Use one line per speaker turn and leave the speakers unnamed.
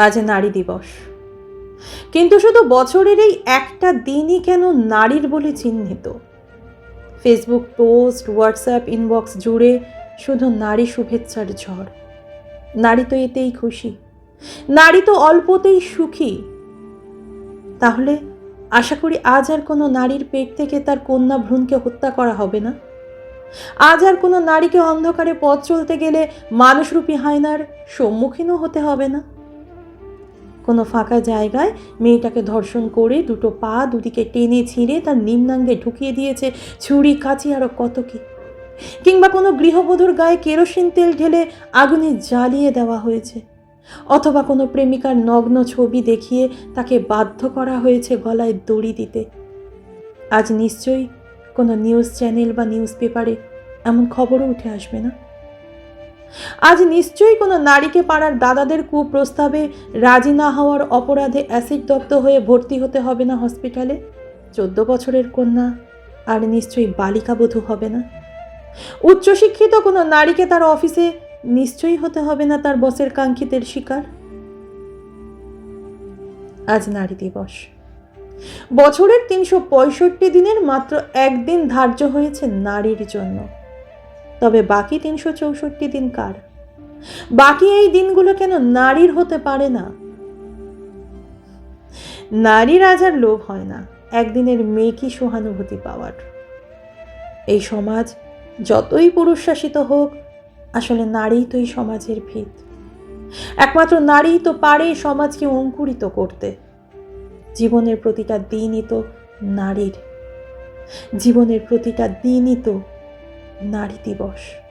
আজ নারী দিবস। কিন্তু শুধু বছরের এই একটা দিনই কেন নারীর বলে চিহ্নিত? ফেসবুক পোস্ট হোয়াটসঅ্যাপ ইনবক্স জুড়ে শুধু নারী শুভেচ্ছার ঝড়। নারী তো এতেই খুশি। নারী তো অল্পতেই সুখী। তাহলে আশা করি আজ আর কোনো নারীর পেট থেকে তার কন্যা ভ্রূণকে হত্যা করা হবে না? আজ আর কোনো নারীকে অন্ধকারে পথ চলতে গেলে মানুষরূপী হায়নার সম্মুখীনও হতে হবে না? কোনো ফাঁকা জায়গায় মেয়েটাকে ধর্ষণ করে দুটো পা দুদিকে টেনে ছিঁড়ে তার নিম্নাঙ্গে ঢুকিয়ে দিয়েছে। ছুরি, কাঁচি আরও কত কি। কিংবা কোনো গৃহবধূর গায়ে কেরোসিন তেল ঢেলে আগুনে জ্বালিয়ে দেওয়া হয়েছে। অথবা কোনো প্রেমিকার নগ্ন ছবি দেখিয়ে তাকে বাধ্য করা হয়েছে গলায় দড়ি দিতে। আজ নিশ্চয়ই কোনো নিউজ চ্যানেল বা নিউজ পেপারে এমন খবরও উঠে আসবে না। আজ নিশ্চয়ই কোনো নারীকে পাড়ার দাদাদের কুপ্রস্তাবে রাজি না হওয়ার অপরাধে অ্যাসিড দগ্ধ হয়ে ভর্তি হতে হবে না হসপিটালে? চোদ্দ বছরের কন্যা, আর নিশ্চয়ই বালিকাবধূ হবে না? উচ্চশিক্ষিত কোনো নারীকে তার অফিসে নিশ্চয়ই হতে হবে না তার বসের কাঙ্ক্ষিতের শিকার? আজ নারী দিবস। বছরের তিনশো পঁয়ষট্টি দিনের মাত্র একদিন ধার্য হয়েছে নারীর জন্য। তবে বাকি তিনশো চৌষট্টি দিন কার? বাকি এই দিনগুলো কেন নারীর হতে পারে না? নারীর আজ আর লোভ হয় না, একদিনের মেয়েকি সহানুভূতি পাওয়ার? এই সমাজ যতই পুরুষ শাসিত হোক, আসলে নারীই তো এই সমাজের ভিত একমাত্র নারীই তো পারে সমাজকে অঙ্কুরিত করতে। জীবনের প্রতিটা দিনই তো নারীর। জীবনের প্রতিটা দিনই তো নারী দিবস।